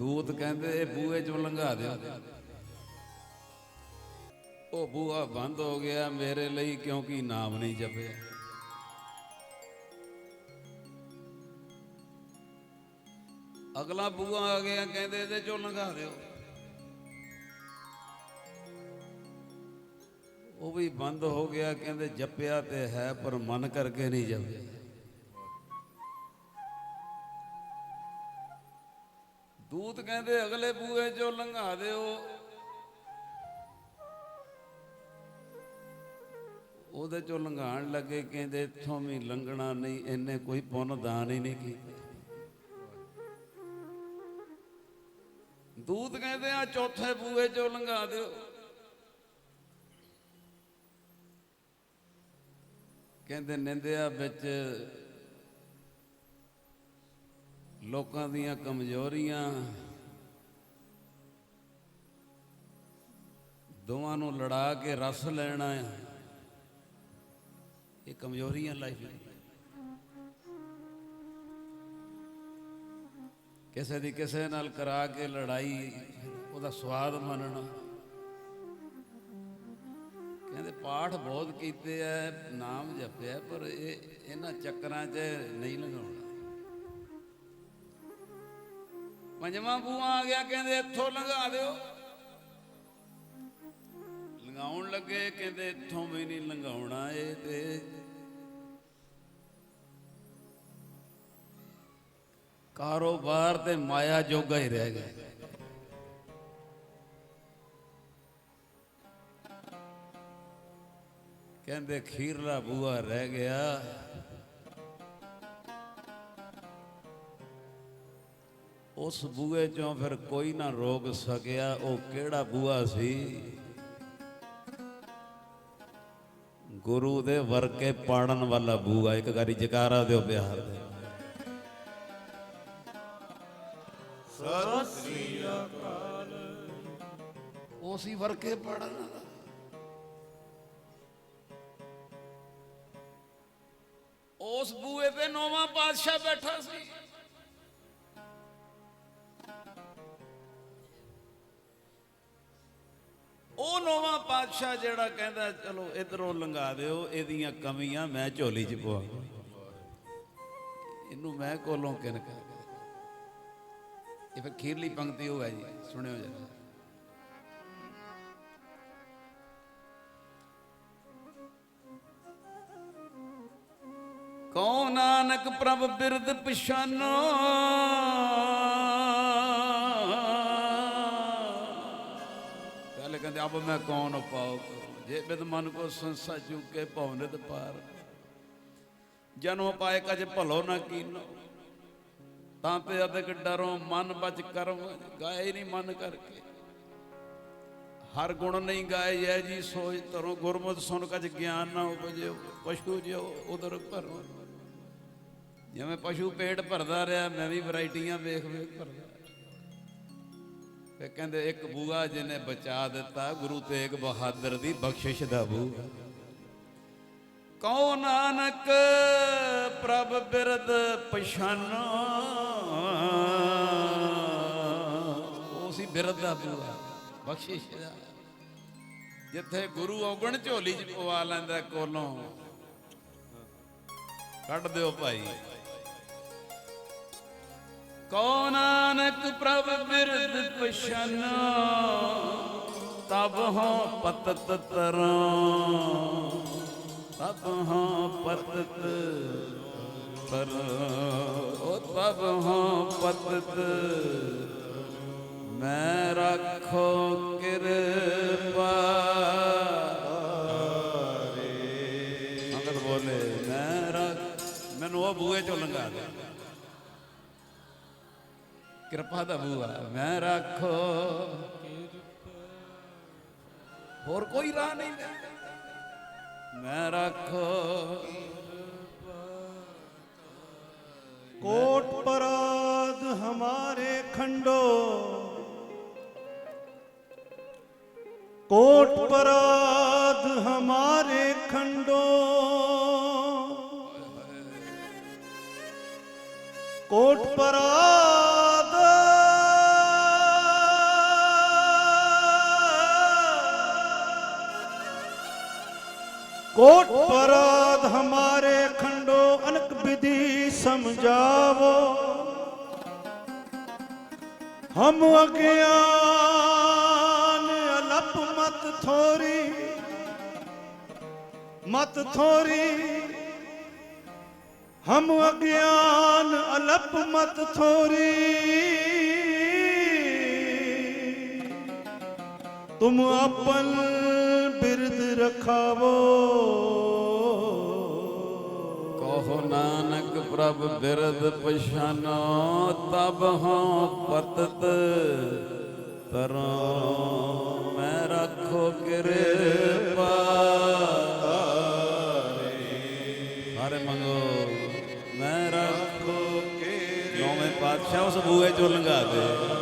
ਦੂਤ ਕਹਿੰਦੇ, ਇਹ ਬੂਹੇ ਚੋਂ ਲੰਘਾ ਦਿਓ। ਉਹ ਬੂਹਾ ਬੰਦ ਹੋ ਗਿਆ, ਮੇਰੇ ਲਈ ਕਿਉਂਕਿ ਨਾਮ ਨਹੀਂ ਜਪਿਆ। ਅਗਲਾ ਬੂਹਾ ਆ ਗਿਆ, ਕਹਿੰਦੇ, ਇਹਦੇ ਚੋਂ ਲੰਘਾ ਦਿਓ। ਉਹ ਵੀ ਬੰਦ ਹੋ ਗਿਆ, ਕਹਿੰਦੇ, ਜਪਿਆ ਤੇ ਹੈ, ਪਰ ਮਨ ਕਰਕੇ ਨਹੀਂ ਜਪਿਆ। ਦੂਤ ਕਹਿੰਦੇ, ਅਗਲੇ ਬੂਹੇ ਚੋਂ ਲੰਘਾ ਦਿਓ। ਉਹਦੇ ਚੋਂ ਲੰਘਾਣ ਲੱਗੇ, ਕਹਿੰਦੇ, ਇੱਥੋਂ ਵੀ ਲੰਘਣਾ ਨਹੀਂ, ਇਹਨੇ ਕੋਈ ਪੁੰਨ ਦਾਨ ਹੀ ਨਹੀਂ ਕੀਤਾ। ਦੂਤ ਕਹਿੰਦੇ, ਆ ਚੌਥੇ ਬੂਹੇ ਚੋਂ ਲੰਘਾ ਦਿਓ। ਕਹਿੰਦੇ, ਨਿੰਦਿਆ ਵਿੱਚ ਲੋਕਾਂ ਦੀਆਂ ਕਮਜ਼ੋਰੀਆਂ ਦੋਵਾਂ ਨੂੰ ਲੜਾ ਕੇ ਰਸ ਲੈਣਾ ਹੈ ਇਹ ਕਮਜ਼ੋਰੀਆਂ ਲਾਈਫ ਦੀ ਕਿਸੇ ਦੀ ਕਿਸੇ ਨਾਲ ਕਰਾ ਕੇ ਲੜਾਈ, ਉਹਦਾ ਸਵਾਦ ਮੰਨਣਾ। ਕਹਿੰਦੇ ਪਾਠ ਬਹੁਤ ਕੀਤੇ ਐ, ਨਾਮ ਜਪਿਆ, ਪਰ ਇਹ ਇਹਨਾਂ ਚੱਕਰਾਂ 'ਚ ਨਹੀਂ ਲੰਘਾਉਣਾ। ਪੰਜਵਾਂ ਬੂਆ ਆ ਗਿਆ, ਕਹਿੰਦੇ ਇੱਥੋਂ ਲੰਘਾ ਦਿਓ। ਲੰਘਾਉਣ ਲੱਗੇ, ਕਹਿੰਦੇ ਇੱਥੋਂ ਵੀ ਨਹੀਂ ਲੰਘਾਉਣਾ ਇਹ ਤੇ। ਕਾਰੋਬਾਰ ਤੇ ਮਾਇਆ ਜੋਗਾ ਹੀ ਰਹਿ ਗਿਆ। ਕਹਿੰਦੇ ਖੀਰਲਾ ਬੂਆ ਰਹਿ ਗਿਆ। ਉਸ ਬੂਏ ਚੋਂ ਫਿਰ ਕੋਈ ਨਾ ਰੋਕ ਸਕਿਆ ਉਹ ਕਿਹੜਾ ਬੂਆ ਸੀ? ਗੁਰੂ ਦੇ ਵਰਕੇ ਪਾੜਨ ਵਾਲਾ ਬੂਆ ਇੱਕ ਵਾਰੀ ਜਕਾਰਾ ਦਿਓ ਪਿਆਰ ਦੇ। ਉਸੀ ਵਰਕੇ ਪੜਨ ਵਾਲਾ। ਉਸ ਬੂਏ ਤੇ ਨੌਵਾਂ ਪਾਤਸ਼ਾਹ ਬੈਠਾ ਸੀ। ਉਹ ਨੌਵਾਂ ਪਾਤਸ਼ਾਹ ਜਿਹੜਾ ਕਹਿੰਦਾ, ਚਲੋ ਇਧਰੋਂ ਲੰਘਾ ਦਿਓ, ਇਹਦੀਆਂ ਕਮੀਆਂ ਮੈਂ ਝੋਲੀ 'ਚ ਪਵਾ ਇਹਨੂੰ ਮੈਂ ਕੋਲੋਂ ਕਿਨ ਇਹ ਫਿਰ ਖੀਰਲੀ ਪੰਕਤੀ ਉਹ ਹੈ ਜੀ, ਸੁਣਿਓ ਜਰਾ। ਕਉ ਨਾਨਕ ਪ੍ਰਭ ਬਿਰਦ ਪਛਾਨੋ ਪਹਿਲੇ ਕਹਿੰਦੇ ਅਬ ਮੈਂ ਕੌਣ ਪਾਉ ਜੇ ਬਿਦ ਮਨ ਕੋ ਸੰਸਾ ਚੁਕੇ ਭਵਨਿਤ ਪਾਰ ਜਨਮ ਪਾਏ ਕਜ ਭਲੋ ਨਾ ਕੀਨੋ। ਤਾਂ ਤੇ ਅਦਕ ਡਰੋ ਮਨ ਬਚ ਕਰਮ। ਗਾਏ ਨਹੀਂ ਮਨ ਕਰਕੇ। ਹਰ ਗੁਣ ਨਹੀਂ ਗਾਏ ਜੈ ਜੀ ਸੋਚ ਧਰੋ ਗੁਰਮੁਖ ਸੁਣ ਕਜ ਗਿਆਨ ਨਾ ਉਪਜਿਓ। ਪਸ਼ੂ ਜਿਉ ਉਦਰ ਭਰੋ ਜਿਵੇਂ ਪਸ਼ੂ ਪੇਟ ਭਰਦਾ ਰਿਹਾ, ਮੈਂ ਵੀ ਵੈਰਾਈਟੀਆਂ ਵੇਖ ਵੇਖ ਭਰਦਾ ਫੇ ਕਹਿੰਦੇ ਇੱਕ ਬੂਆ ਜਿਹਨੇ ਬਚਾ ਦਿੱਤਾ, ਗੁਰੂ ਤੇਗ ਬਹਾਦਰ ਦੀ ਬਖਸ਼ਿਸ਼ ਦਾ ਬੂਆ। ਕਉ ਨਾਨਕ, ਪ੍ਰਭ ਬਿਰਦ ਪਛਾਨੋ। ਉਹ ਸੀ ਬਿਰਦ ਦਾ ਬੂਆ, ਬਖਸ਼ਿਸ਼ ਦਾ। ਜਿੱਥੇ ਗੁਰੂ ਔਗਣ ਝੋਲੀ ਚ ਪਵਾ ਲੈਂਦਾ ਕੋਲੋਂ। ਕੱਢ ਦਿਓ ਭਾਈ। ਕੌਣ ਨਾਨਕ ਪ੍ਰਭ ਬਿਰਦ ਪਛਾਨੋ ਤਬ ਹੋ ਪਤਤ ਤਰੋਂ। ਤਬ ਹਾਂ ਪਤਤ ਪਰ ਉਹ ਤਬ ਹਾਂ ਪਤਤ ਮੈਂ ਰੱਖੋ ਕਿਰਪਾ। ਅੰਗਦ ਬੋਲੇ ਮੈਂ ਰੱਖ ਮੈਨੂੰ ਉਹ ਬੂਏ ਚੋਂ ਲੰਘਾ ਦੇ। ਕਿਰਪਾ ਦਾ ਬੂਆ ਮੈਂ ਰੱਖੋ ਹੋਰ ਕੋਈ ਰਾਹ ਨਹੀਂ ਲੈ ਮੈਂ ਰੱਖੋ कोट पराध हमारे खंडो कोट पराध हमारे खंडो कोट पराध ਕੋਟ ਪਰਾਧ ਹਮਾਰੇ ਖੰਡੋ ਅਨਕ ਵਿਧੀ ਸਮਝਾਵੋ। ਹਮ ਅਗਿਆਨ ਅਲਪ ਮਤ ਥੋਰੀ ਮਤ ਥੋਰੀ। ਹਮ ਅਗਿਆਨ ਅਲਪ ਮਤ ਥੋਰੀ। ਤੁਮ ਆਪਨ ਰਖਾਵੋ। ਕਹੋ ਨਾਨਕ ਪ੍ਰਭ ਬਿਰਦ ਪਛਾਨੋ, ਤਬ ਹਉ ਪਤਤ ਤਰੋ ਮੈਂ ਰੱਖੋ ਕਿਰਪਾ। ਹਰੇ ਮੰਗੋ। ਕੇ ਨੌਵੇਂ ਪਾਤਸ਼ਾਹ ਉਸ ਬੂਏ ਚੋਂ ਲੰਘਾ ਦੇ।